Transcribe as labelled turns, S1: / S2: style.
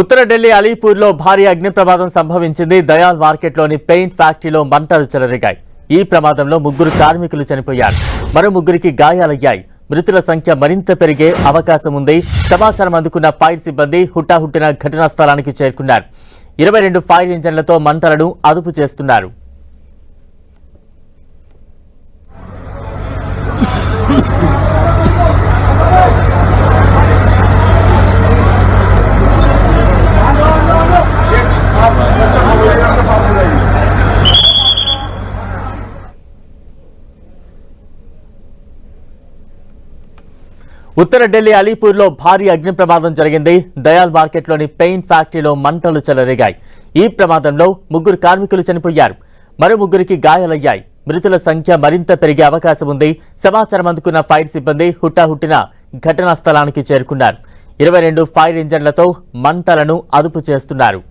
S1: ఉత్తర ఢిల్లీ అలీపూర్లో భారీ అగ్ని ప్రమాదం సంభవించింది. దయాల్ మార్కెట్లోని పెయింట్ ఫ్యాక్టరీలో మంటలు చెలరేగాయి. ఈ ప్రమాదంలో ముగ్గురు కార్మికులు చనిపోయారు. మరో ముగ్గురికి గాయాలయ్యాయి. మృతుల సంఖ్య మరింత పెరిగే అవకాశం ఉంది. సమాచారం అందుకున్న ఫైర్ సిబ్బంది హుటాహుట్టిన ఘటనా స్థలానికి చేరుకున్నారు. ఇరవై రెండు ఫైర్ ఇంజన్లతో మంటలను అదుపు చేస్తున్నారు. ఉత్తర ఢిల్లీ అలీపూర్లో భారీ అగ్ని ప్రమాదం జరిగింది. దయాల్ మార్కెట్లోని పెయింట్ ఫ్యాక్టరీలో మంటలు చెలరేగాయి. ఈ ప్రమాదంలో ముగ్గురు కార్మికులు చనిపోయారు. మరో ముగ్గురికి గాయాలయ్యాయి. మృతుల సంఖ్య మరింత పెరిగే అవకాశం ఉంది. సమాచారం అందుకున్న ఫైర్ సిబ్బంది హుట్టాహుట్టిన ఘటనా స్థలానికి చేరుకున్నారు. ఇరవై రెండు ఫైర్ ఇంజన్లతో మంటలను అదుపు చేస్తున్నారు.